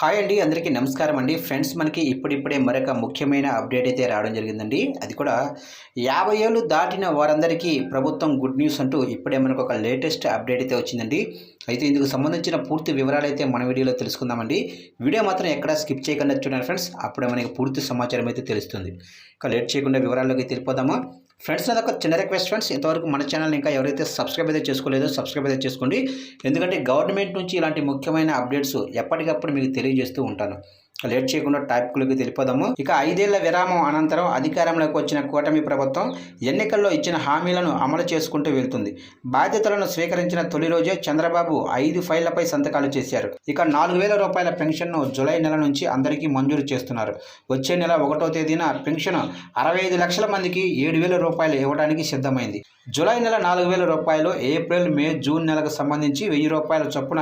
Hi అండి అందరికీ నమస్కారం అండి. ఫ్రెండ్స్ మనకి ఇప్పుడిప్పుడే మరొక ముఖ్యమైన అప్డేట్ అయితే రావడం జరిగిందండి. అది కూడా యాభై ఏళ్ళు దాటిన వారందరికీ ప్రభుత్వం గుడ్ న్యూస్ అంటూ ఇప్పుడే మనకు ఒక లేటెస్ట్ అప్డేట్ అయితే వచ్చిందండి. అయితే ఇందుకు సంబంధించిన పూర్తి వివరాలు అయితే మన వీడియోలో తెలుసుకుందామండి. వీడియో మాత్రం ఎక్కడా స్కిప్ చేయకుండా చూడండి ఫ్రెండ్స్. అప్పుడే మనకి పూర్తి సమాచారం అయితే తెలుస్తుంది. ఇక లేట్ చేయకుండా వివరాల్లోకి తెలిపోదామా ఫ్రెండ్స్ అదొక ఒక చిన్న రిక్వెస్ట్ ఫ్రెండ్స్ ఇంతవరకు మన ఛానల్ ఇంకా ఎవరైతే సబ్స్క్రైబ్ అయితే చేసుకోలేదో సబ్స్క్రైబ్ అయితే చేసుకోండి. ఎందుకంటే గవర్నమెంట్ నుంచి ఇలాంటి ముఖ్యమైన అప్డేట్స్ ఎప్పటికప్పుడు మీకు తెలియజేస్తూ ఉంటాను. లేట్ చేయకుండా టాపిక్లోకి తెలిపోదాము ఇక ఐదేళ్ళ విరామం అనంతరం అధికారంలోకి వచ్చిన కూటమి ప్రభుత్వం ఎన్నికల్లో ఇచ్చిన హామీలను అమలు చేసుకుంటూ వెళ్తుంది. బాధ్యతలను స్వీకరించిన తొలి రోజే చంద్రబాబు ఐదు ఫైళ్ళపై సంతకాలు చేశారు. ఇక నాలుగు వేల రూపాయల పెన్షన్ను జూలై నెల నుంచి అందరికీ మంజూరు చేస్తున్నారు. వచ్చే నెల ఒకటో తేదీన పెన్షన్ అరవై ఐదు లక్షల మందికి ఏడు వేల రూపాయలు ఇవ్వడానికి సిద్ధమైంది. జూలై నెల నాలుగు వేల రూపాయలు ఏప్రిల్ మే జూన్ నెలకు సంబంధించి వెయ్యి రూపాయల చొప్పున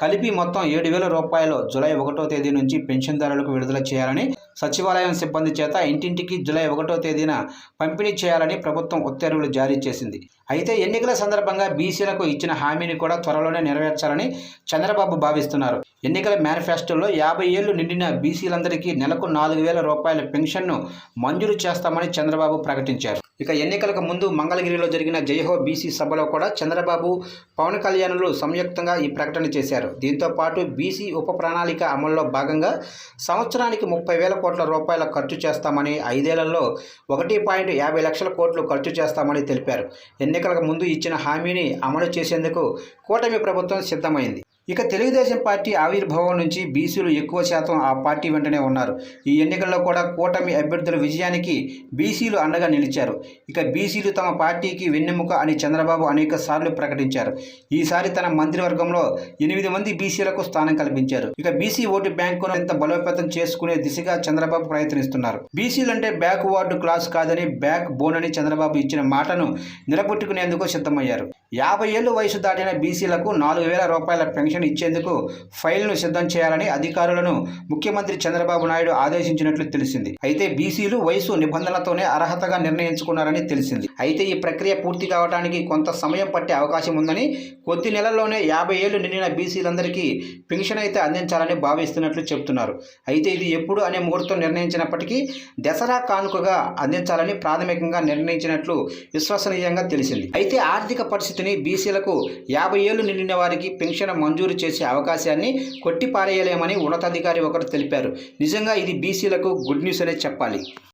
కలిపి మొత్తం ఏడు వేల రూపాయలు జూలై ఒకటో తేదీ నుంచి పెన్షన్ పెన్షన్దారులకు విడుదల చేయాలని సచివాలయం సిబ్బంది చేత ఇంటింటికి జూలై ఒకటో తేదీన పంపిణీ చేయాలని ప్రభుత్వం ఉత్తర్వులు జారీ చేసింది. అయితే ఎన్నికల సందర్భంగా బీసీలకు ఇచ్చిన హామీని కూడా త్వరలోనే నెరవేర్చాలని చంద్రబాబు భావిస్తున్నారు. ఎన్నికల మేనిఫెస్టోలో యాభై ఏళ్ళు నిండిన బీసీలందరికీ నెలకు నాలుగు వేల రూపాయల పెన్షన్ను మంజూరు చేస్తామని చంద్రబాబు ప్రకటించారు. ఇక ఎన్నికలకు ముందు మంగళగిరిలో జరిగిన జయహో బీసీ సభలో కూడా చంద్రబాబు పవన్ కళ్యాణ్లు సంయుక్తంగా ఈ ప్రకటన చేశారు. దీంతో పాటు బీసీ ఉప ప్రణాళిక అమల్లో భాగంగా సంవత్సరానికి ముప్పై వేల కోట్ల రూపాయల ఖర్చు చేస్తామని ఐదేళ్ళలో ఒకటి పాయింట్ యాభై లక్షల కోట్లు ఖర్చు చేస్తామని తెలిపారు. ఎన్నికలకు ముందు ఇచ్చిన హామీని అమలు చేసేందుకు కూటమి ప్రభుత్వం సిద్ధమైంది. ఇక తెలుగుదేశం పార్టీ ఆవిర్భావం నుంచి బీసీలు ఎక్కువ శాతం ఆ పార్టీ వెంటనే ఉన్నారు. ఈ ఎన్నికల్లో కూడా కూటమి అభ్యర్థుల విజయానికి బీసీలు అండగా నిలిచారు. ఇక బీసీలు తమ పార్టీకి వెన్నెముక అని చంద్రబాబు అనేక సార్లు ప్రకటించారు. ఈసారి తన మంత్రివర్గంలో ఎనిమిది మంది బీసీలకు స్థానం కల్పించారు. ఇక బీసీ ఓటు బ్యాంకును ఎంత బలోపేతం చేసుకునే దిశగా చంద్రబాబు ప్రయత్నిస్తున్నారు. బీసీలు అంటే బ్యాక్ వార్డు క్లాస్ కాదని బ్యాక్ బోన్ అని చంద్రబాబు ఇచ్చిన మాటను నిలబెట్టుకునేందుకు సిద్ధమయ్యారు. యాభై ఏళ్ళు వయసు దాటిన బీసీలకు నాలుగు వేల రూపాయల పెన్షన్ ఇచ్చేందుకు ఫైల్ను సిద్ధం చేయాలని అధికారులను ముఖ్యమంత్రి చంద్రబాబు నాయుడు ఆదేశించినట్లు తెలిసింది. అయితే బీసీలు వయసు నిబంధనలతోనే అర్హతగా నిర్ణయించుకున్నారని తెలిసింది. అయితే ఈ ప్రక్రియ పూర్తి కావడానికి కొంత సమయం పట్టే అవకాశం ఉందని కొద్ది నెలల్లోనే యాభై ఏళ్ళు నిండిన బీసీలందరికీ పెన్షన్ అయితే అందించాలని భావిస్తున్నట్లు చెబుతున్నారు. అయితే ఇది ఎప్పుడు అనే ముహూర్తం నిర్ణయించినప్పటికీ దసరా కానుకగా అందించాలని ప్రాథమికంగా నిర్ణయించినట్లు విశ్వసనీయంగా తెలిసింది. అయితే ఆర్థిక పరిస్థితిని బీసీలకు యాభై ఏళ్ళు నిండిన వారికి పెన్షన్ మంజూరు మంజూరు చేసే అవకాశాన్ని కొట్టిపారేయలేమని ఉన్నతాధికారి ఒకరు తెలిపారు. నిజంగా ఇది బీసీలకు గుడ్ న్యూస్ అనే చెప్పాలి.